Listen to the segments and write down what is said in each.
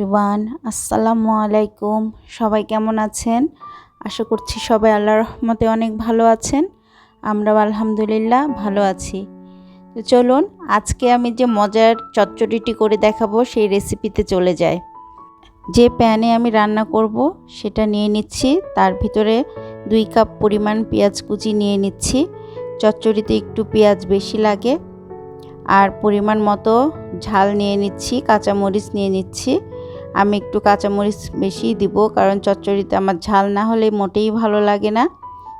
রিবান আসসালামু আলাইকুম। সবাই কেমন আছেন? আশা করছি সবাই আল্লাহর রহমতে অনেক ভালো আছেন। আমরাও আলহামদুলিল্লাহ ভালো আছি। তো চলুন, আজকে আমি যে মজার চচ্চড়িটি করে দেখাবো, সেই রেসিপিতে চলে যায় যে প্যানে আমি রান্না করব, সেটা নিয়ে নিচ্ছি। তার ভিতরে দুই কাপ পরিমাণ পেঁয়াজ কুচি নিয়ে নিচ্ছি। চচ্চড়িতে একটু পেঁয়াজ বেশি লাগে। আর পরিমাণ মতো ঝাল নিয়ে নিচ্ছি, কাঁচামরিচ নিয়ে নিচ্ছি। আমি একটু কাঁচামরিচ বেশি দিব, কারণ চচ্চড়িতে আমার ঝাল না হলে মোটেই ভালো লাগে না।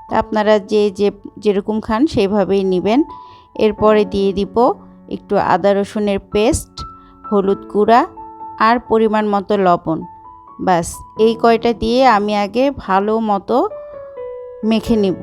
তা আপনারা যে যে, যেরকম খান সেইভাবেই নেবেন। এরপরে দিয়ে দিব একটু আদা রসুনের পেস্ট, হলুদ গুঁড়া আর পরিমাণ মতো লবণ। ব্যাস, এই কয়টা দিয়ে আমি আগে ভালো মতো মেখে নিব।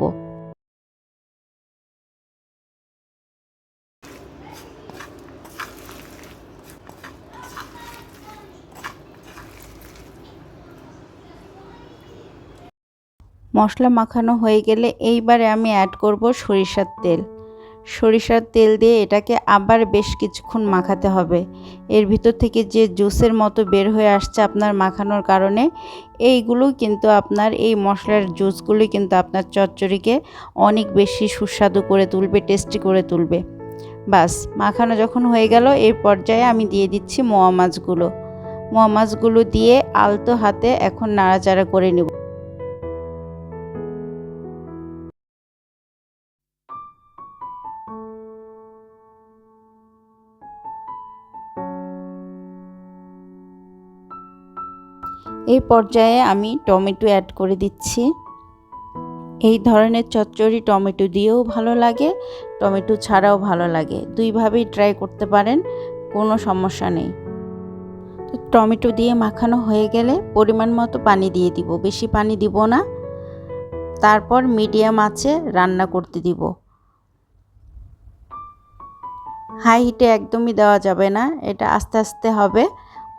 মশলা মাখানো হয়ে গেলে এইবারে আমি অ্যাড করব সরিষার তেল। সরিষার তেল দিয়ে এটাকে আবার বেশ কিছুক্ষণ মাখাতে হবে। এর ভিতর থেকে যে জুসের মতো বের হয়ে আসছে আপনার মাখানোর কারণে, এইগুলো কিন্তু আপনার এই মশলার জুসগুলি কিন্তু আপনার চচ্চড়িকে অনেক বেশি সুস্বাদু করে তুলবে টেস্টি করে তুলবে। বাস, মাখানো যখন হয়ে গেল এই পর্যায়ে আমি দিয়ে দিচ্ছি মোয়া মাছগুলো। মোয়া মাছগুলো দিয়ে আলতো হাতে এখন নাড়াচাড়া করে নেব। এই পর্যায়ে আমি টমেটো অ্যাড করে দিচ্ছি। এই ধরনের চচ্চড়ি টমেটো দিয়েও ভালো লাগে, টমেটো ছাড়াও ভালো লাগে। দুইভাবেই ট্রাই করতে পারেন, কোনো সমস্যা নেই। টমেটো দিয়ে মাখানো হয়ে গেলে পরিমাণ মতো পানি দিয়ে দিব, বেশি পানি দিব না। তারপর মিডিয়াম আঁচে রান্না করতে দিব। হাই হিটে একদমই দেওয়া যাবে না, এটা আস্তে আস্তে হবে,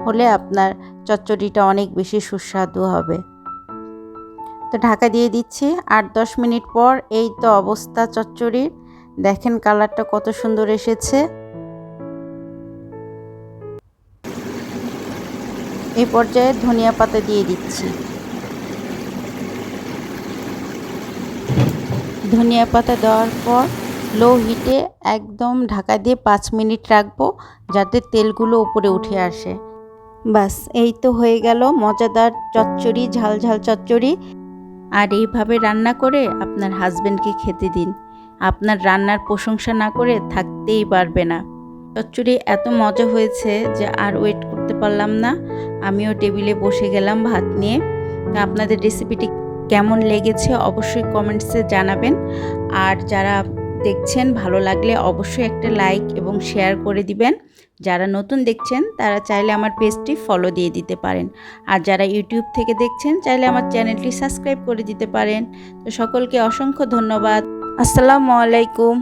হলে আপনার চচ্চড়িটা অনেক বেশি সুস্বাদু হবে। তো ঢাকা দিয়ে দিচ্ছি। আট দশ মিনিট পর এই তো অবস্থা চচ্চড়ির। দেখেন কালারটা কত সুন্দর এসেছে। এই পর্যায়ে ধনিয়া পাতা দিয়ে দিচ্ছি। ধনিয়া পাতা দেওয়ার পর লো হিটে একদম ঢাকা দিয়ে পাঁচ মিনিট রাখব, যাতে তেলগুলো উপরে উঠে আসে। বাস, এই তো হয়ে গেল মজাদার চচ্চড়ি, ঝাল ঝাল চচ্চড়ি। আর এইভাবে রান্না করে আপনার হাজব্যান্ডকে খেতে দিন। আপনার রান্নার প্রশংসা না করে থাকতেই পারবে না। চচ্চড়ি এত মজা হয়েছে যে আর ওয়েট করতে পারলাম না। আমিও টেবিলে বসে গেলাম ভাত নিয়ে। আপনাদের রেসিপিটি কেমন লেগেছে অবশ্যই কমেন্টসে জানাবেন। আর যারা দেখছেন, ভালো লাগলে অবশ্যই একটা লাইক এবং শেয়ার করে দিবেন। যারা নতুন দেখছেন, তারা চাইলে আমার পেজটি ফলো দিয়ে দিতে পারেন। আর যারা ইউটিউব থেকে দেখছেন, চাইলে আমার চ্যানেলটি সাবস্ক্রাইব করে দিতে পারেন। তো সকলকে অসংখ্য ধন্যবাদ। আসসালামু আলাইকুম।